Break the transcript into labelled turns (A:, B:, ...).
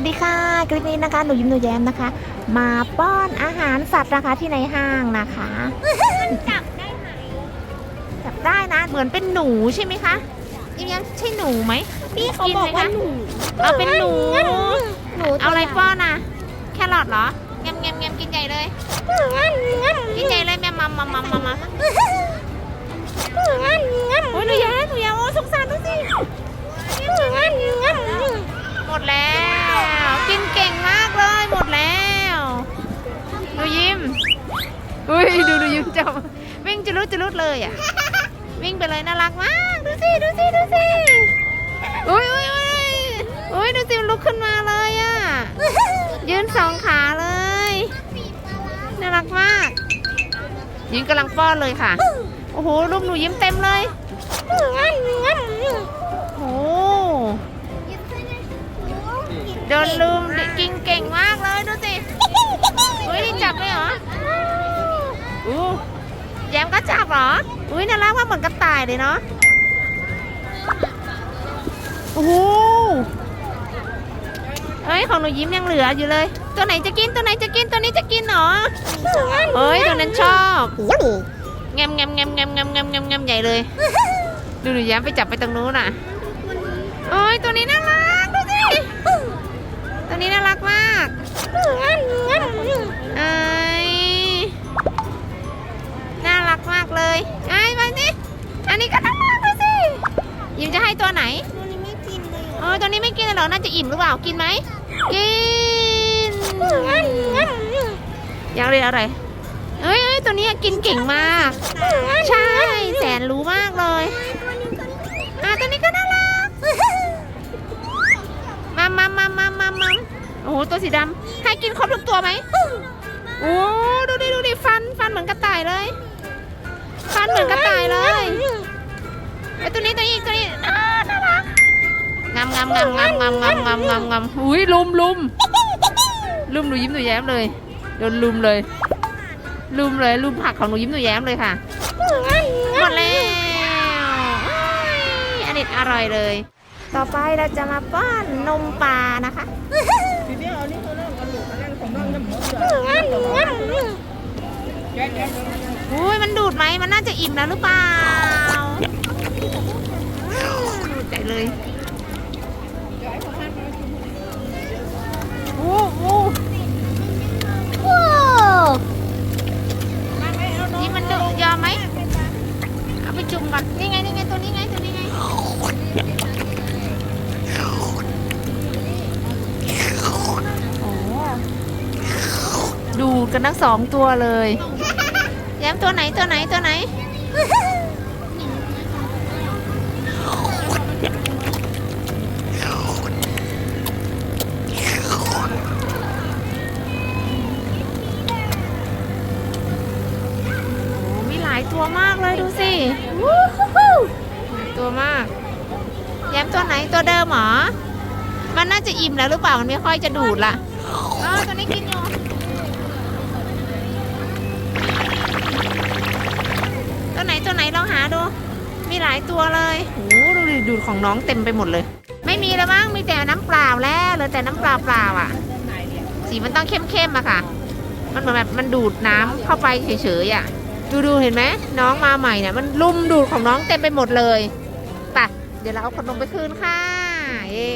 A: วัสดีค่ะ คลิปนี้นะคะ หนูยิ้มหนูแย้มนะคะ มาป้อนอาหารสัตว์นะคะที่ในห้างนะคะ
B: จับได้ไหม
A: จับได้นะ เหมือนเป็นหนูใช่ไหมคะยิ้มแย้มใช่หนูไหม
B: พี่เขาบอกว่าหนู
A: เอาเป็นหนู
B: หนู
A: เอาอะไรป้อนนะแครอทเหรอแงมแงมแงมกินใหญ่เลย กินใหญ่เลยแม่มัมมัมมัมมัมมัมโอ้ยหนูแย้มหนูแย้มโอ้ยสงสารดูสิหมดแล้ว กินเก่งมากเลย หมดแล้วหนูยิ้ม อุ้ยดูหนูยิ้มจับวิ่งจะรุดจะรุดเลยอะ วิ่งไปเลยน่ารักมาก ดูสิดูสิดูสิอุ้ยอุ้ยอุ้ยอุ้ยดูสิลุกขึ้นมาเลยอะ ยืนสองขาเลย น่ารักมากยิ้มกำลังป้อนเลยค่ะ โอ้โหรูปหนูยิ้มเต็มเลยโอ้โหโดนลืมกินเก่งมากเลยดูสิอุ้ยจับเลยเหรอแย้มก็จับเหร อ อุ้ยน่ารักมากเหมือนกระต่ายเลยเนาะ โอ้โหเอ้ยของหนูยิ้มยังเหลืออยู่เลย ตัวไหนจะกินตัวไหนจะกินตัวนี้จะกินเหรอเอ้ยตัวนั้นชอบแงมแงมแงมแงมแงมแงมแงมแงมใหญ่เลย ดูหนูแย้มไปจับไปตรงนู้นน่ะโอ้ยตัวนี้น่ารักดูสิตัวนี้น่ารักมากเอ้ยน่า ยิมจะให้ตัวไหน
B: ตัวนี้ไม่กินเลย
A: เออตัวนี้ไม่กินเลยเหรอ น่าจะอิ่มหรือเปล่า กินไหม กิน อยากเรียนอะไรเอ้ยเอ้ยตัวนี้กินเก่งมาก ใช่ แสนรู้มากเลยอะตัวนี้ก็น่ารักมามามามามามาโอ้โห ตัวสีดำให้กินครบทุกตัวไหมโอ้ดูดิดูดิฟัน ฟันเหมือนกระต่ายเลย ฟันเหมือนกระต่ายเลย ไอ้ตัวนี้ตัวนี้ตัวนี้อ่าน่ารักงามงามงามงามงามงามงามงามงามอุ้ยลุมลุมลุมหนูยิ้มหนูแย้มเลยโดนลุมเลย ลุมเลยลุมผักของหนูยิ้มหนูแย้มเลยค่ะหมดแล้วอุ๊ยอเด็ดอร่อยเลย ต่อไปเราจะมาป้อนนมปลานะคะ
C: ทีนี้เอานี่เขาเริ่มเอาลูกมานั่งของน้องน้ำหมดเลยแกะแกะ
A: อุ้ยมันดูดไหมมันน่าจะอิ่มแล้วหรือเปล่า เลยโอ้โหนี่มันดูยอมไหมเอาไปจุ่มก่อนนี่ไงนี่ไงตัวนี้ไงตัวนี้ไงโอ้ดูดกันทั้งสองตัวเลย แย้มตัวไหนตัวไหนตัวไหน ดูสิหลายตัวมาก แย้มตัวไหนตัวเดิมเหรอ มันน่าจะอิ่มแล้วหรือเปล่า มันไม่ค่อยจะดูดละอ๋อตัวนี้กินอยู่ตัวไหนตัวไหนลองหาดู มีหลายตัวเลยโอ้โหดูดิดูดของน้องเต็มไปหมดเลย ไม่มีแล้วมั้ง มีแต่น้ำเปล่าแล้วเหลือแต่น้ำเปล่าเปล่าๆอะ สีมันต้องเข้มๆอะค่ะ มันเหมือนแบบมันดูดน้ำเข้าไปเฉยๆอะ ดูดูเห็นไหมน้องมาใหม่เนี่ยมันลุมดูดของน้องเต็มไปหมดเลยไปเดี๋ยวเราเอาขนมไปคืนค่ะเย้